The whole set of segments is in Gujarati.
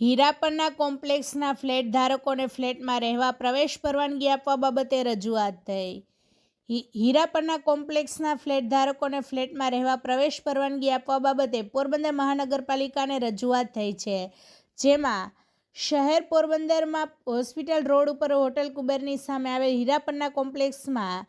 હીરાપરના કોમ્પ્લેક્સના ફ્લેટ ધારકોને ફ્લેટમાં રહેવા, પ્રવેશ પરવાનગી આપવા બાબતે રજૂઆત થઈ. હીરાપરના કોમ્પ્લેક્સના ફ્લેટ ધારકોને ફ્લેટમાં રહેવા, પ્રવેશ પરવાનગી આપવા બાબતે પોરબંદર મહાનગરપાલિકાને રજૂઆત થઈ છે. જેમાં શહેર પોરબંદરમાં હોસ્પિટલ રોડ ઉપર હોટલ કુબેરની સામે આવેલ હીરાપરના કોમ્પ્લેક્સમાં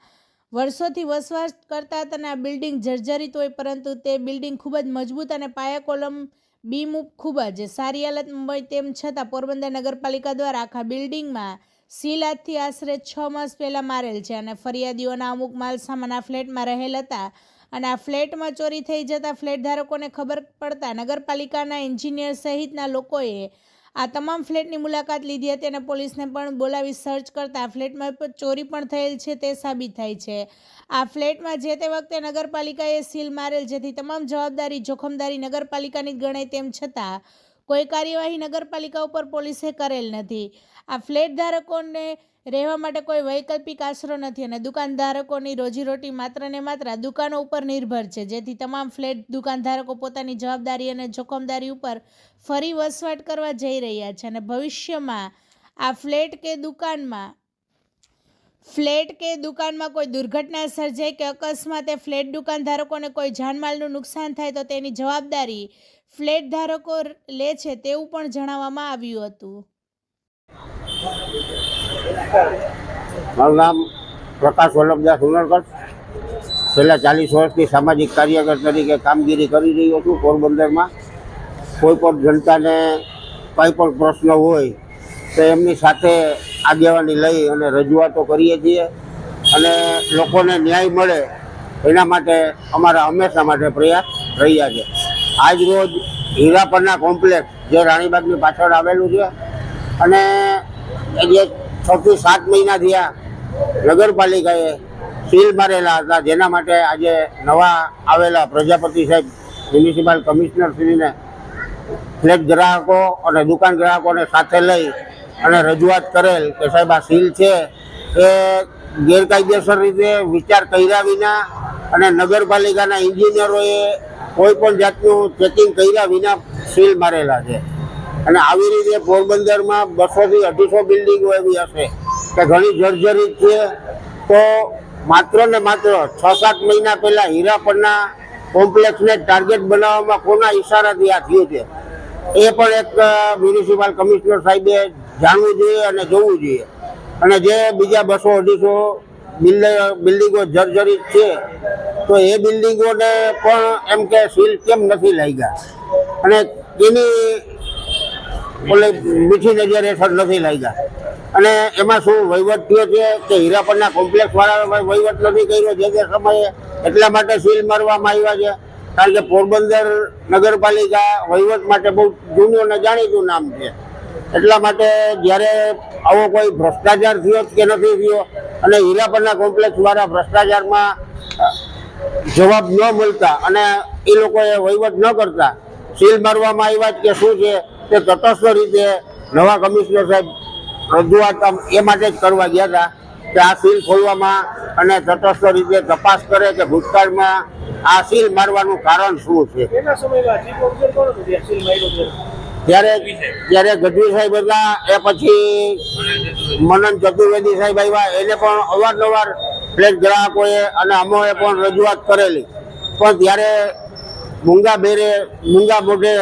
વર્ષોથી વસવાટ કરતા હતા અને આ બિલ્ડિંગ જર્જરિત હોય, પરંતુ તે બિલ્ડિંગ ખૂબ જ મજબૂત અને પાયા કોલમ બીમ ખૂબ જ સારી હાલતમાં હોય તેમ છતાં પોરબંદર નગરપાલિકા દ્વારા આખા બિલ્ડિંગમાં સીલ આશરે છ માસ પહેલાં મારેલ છે અને ફરિયાદીઓના અમુક માલ સામાન આ ફ્લેટમાં રહેલ હતા અને આ ફ્લેટમાં ચોરી થઈ જતાં ફ્લેટ ધારકોને ખબર પડતા નગરપાલિકાના એન્જિનિયર સહિતના લોકોએ આ તમામ ફ્લેટની મુલાકાત લીધી હતી અને પોલીસને પણ બોલાવી સર્ચ કરતા ફ્લેટમાં ચોરી પણ થયેલ છે તે સાબિત થાય છે. આ ફ્લેટમાં જે તે વખતે નગરપાલિકાએ સીલ મારેલ, જેથી તમામ જવાબદારી, જોખમદારી નગરપાલિકાની ગણાય તેમ છતાં કોઈ કાર્યવાહી નગરપાલિકા ઉપર પોલીસે કરેલ નથી. આ ફ્લેટ ધારકોને રહેવા માટે કોઈ વૈકલ્પિક આશરો નથી અને દુકાનધારકોની રોજીરોટી માત્ર ને માત્ર દુકાનો ઉપર નિર્ભર છે. જેથી તમામ ફ્લેટ દુકાનધારકો પોતાની જવાબદારી અને જોખમદારી ઉપર ફરી વસવાટ કરવા જઈ રહ્યા છે અને ભવિષ્યમાં આ ફ્લેટ કે દુકાનમાં, ફ્લેટ કે દુકાનમાં કોઈ દુર્ઘટના સર્જાય કે અકસ્માતે ફ્લેટ દુકાનધારકોને કોઈ જાનમાલનું નુકસાન થાય તો તેની જવાબદારી ફ્લેટ ધારકો લે છે તેવું પણ જણાવવામાં આવ્યું હતું. મારું નામ પ્રકાશ વલ્લભદાસ ઉનડકર છેલ્લા ચાલીસ વર્ષથી સામાજિક કાર્યકર તરીકે કામગીરી કરી રહ્યો છું પોરબંદરમાં. કોઈ પણ જનતાને કંઈ પણ પ્રશ્ન હોય તો એમની સાથે આગેવાની લઈ અને રજૂઆતો કરીએ છીએ અને લોકોને ન્યાય મળે એના માટે અમારા હંમેશા માટે પ્રયાસ રહ્યા છે. આજ રોજ હીરાપરના કોમ્પ્લેક્સ જે રાણીબાગની પાછળ આવેલું છે. અને જે છથી સાત મહિના થયા નગરપાલિકાએ સીલ મારેલા હતા, જેના માટે આજે નવા આવેલા પ્રજાપતિ સાહેબ, મ્યુનિસિપલ કમિશનર શ્રીને ફ્લેટ ગ્રાહકો અને દુકાન ગ્રાહકોને સાથે લઈ અને રજૂઆત કરેલ કે સાહેબ આ સીલ છે, એ ગેરકાયદેસર રીતે વિચાર કર્યા વિના અને નગરપાલિકાના એન્જિનિયરોએ કોઈ પણ જાતનું ચેકિંગ કર્યા વિના સીલ મારેલા છે. અને આવી રીતે પોરબંદરમાં બસોથી અઢીસો બિલ્ડિંગો એવી હશે કે ઘણી જર્જરિત છે. તો માત્ર ને માત્ર છ સાત મહિના પહેલા હીરાપરના કોમ્પ્લેક્સને ટાર્ગેટ બનાવવામાં કોના ઇશારાથી આ થયું છે? એ પણ એક મ્યુનિસિપલ કમિશનર સાહેબે જાણવું જોઈએ અને જોવું જોઈએ. અને જે બીજા બસો અઢીસો બિલ્ડિંગો જર્જરિત છે તો એ બિલ્ડિંગોને પણ એમ કે સીલ કેમ નથી લાગ્યા? અને એની ઓલે મીઠી નજર હેઠળ નથી લાગ્યા. અને એમાં શું વહીવટ થયો છે કે હીરાપરના કોમ્પ્લેક્સ વાળા વહીવટ નથી કર્યો જે તે સમયે એટલા માટે સીલ મારવામાં આવ્યા છે? કારણ કે પોરબંદર નગરપાલિકા વહીવટ માટે બહુ જૂનું અને જાણીતું નામ છે. એટલા માટે જ્યારે આવો કોઈ ભ્રષ્ટાચાર થયો કે નથી થયો અને હીરાપરના કોમ્પ્લેક્સ વાળા ભ્રષ્ટાચારમાં જવાબ ન મળતા અને એ લોકોએ વહીવટ ન કરતા સીલ મારવામાં આવ્યા કે શું છે તે તટસ્થ રીતે નવા કમિશનર સાહેબ રજૂઆત એ માટે જ કરવા ગયા હતા કે આ સીલ ખોલવામાં અને તટસ્થ રીતે તપાસ કરે કે ભૂતકાળમાં આ સીલ મારવાનું કારણ શું છે. ત્યારે જ્યારે ગઢવી સાહેબ હતા એ પછી મનન ચતુર્વેદી સાહેબ આવ્યા એને પણ અવારનવાર ફ્લેટ ગ્રાહકોએ અને અમોએ પણ રજૂઆત કરેલી. પણ ત્યારે મૂંગા બેરે, મૂંગા મોઢે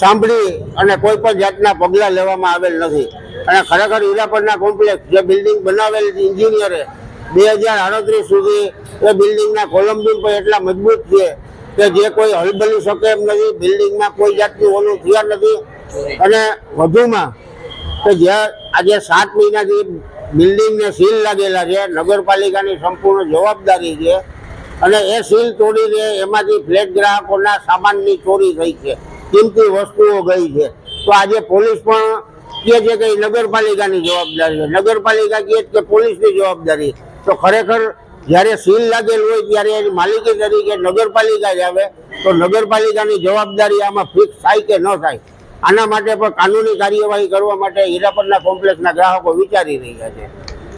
સાંભળી અને કોઈ પણ જાતના પગલાં લેવામાં આવેલ નથી. અને ખરેખર હીરાપરના કોમ્પ્લેક્સ જે બિલ્ડિંગ બનાવેલ ઇન્જિનિયરે બે હજાર અડત્રીસ સુધી એ બિલ્ડિંગના કોલમ્બિન પણ એટલા મજબૂત છે કે જે કોઈ હલબલી શકે એમ નથી, બિલ્ડિંગમાં કોઈ જાતનું ઓલું થયા નથી. અને વધુમાં કે જ્યાં આજે સાત મહિનાથી બિલ્ડિંગને સીલ લાગેલા છે, નગરપાલિકાની સંપૂર્ણ જવાબદારી છે અને એ સીલ તોડીને એમાંથી ફ્લેટ ગ્રાહકોના સામાનની ચોરી થઈ છે, કિંમતી વસ્તુઓ ગઈ છે. તો આજે પોલીસ પણ કહે છે કે નગરપાલિકાની જવાબદારી છે. નગરપાલિકા કહે કે પોલીસની જવાબદારી તો ખરેખર જ્યારે સીલ લાગેલ હોય ત્યારે એની માલિકી તરીકે નગરપાલિકા જ આવે. તો નગરપાલિકાની જવાબદારી આમાં ફિક્સ થાય કે ન થાય? આના માટે પણ કાનૂની કાર્યવાહી કરવા માટે હીરાપરના કોમ્પ્લેક્ષના ગ્રાહકો વિચારી રહ્યા છે.